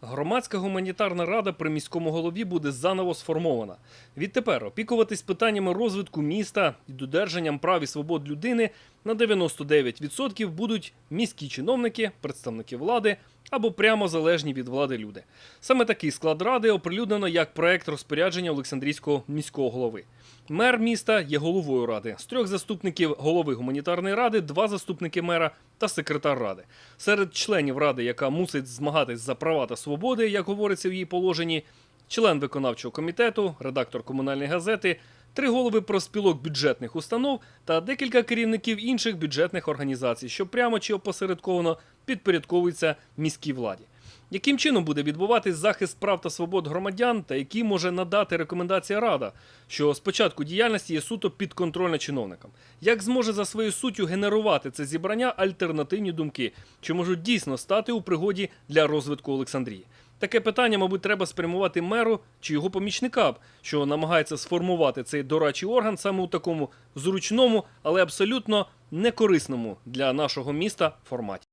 Громадська гуманітарна рада при міському голові буде заново сформована. Відтепер опікуватись питаннями розвитку міста і додержанням прав і свобод людини на 99% будуть міські чиновники, представники влади або прямо залежні від влади люди. Саме такий склад ради оприлюднено як проект розпорядження Олександрійського міського голови. Мер міста є головою ради. З трьох заступників голови гуманітарної ради, два заступники мера та секретар ради. Серед членів ради, яка мусить змагатись за права та свободи, як говориться в її положенні, член виконавчого комітету, редактор комунальної газети, три голови проспілок бюджетних установ та декілька керівників інших бюджетних організацій, що прямо чи опосередковано підпорядковуються міській владі. Яким чином буде відбуватись захист прав та свобод громадян, та які може надати рекомендація Рада, що спочатку діяльності є суто підконтрольна чиновникам? Як зможе за своєю суттю генерувати це зібрання альтернативні думки, що можуть дійсно стати у пригоді для розвитку Олександрії? Таке питання, мабуть, треба спрямувати меру чи його помічникам, що намагається сформувати цей дорадчий орган саме у такому зручному, але абсолютно некорисному для нашого міста форматі.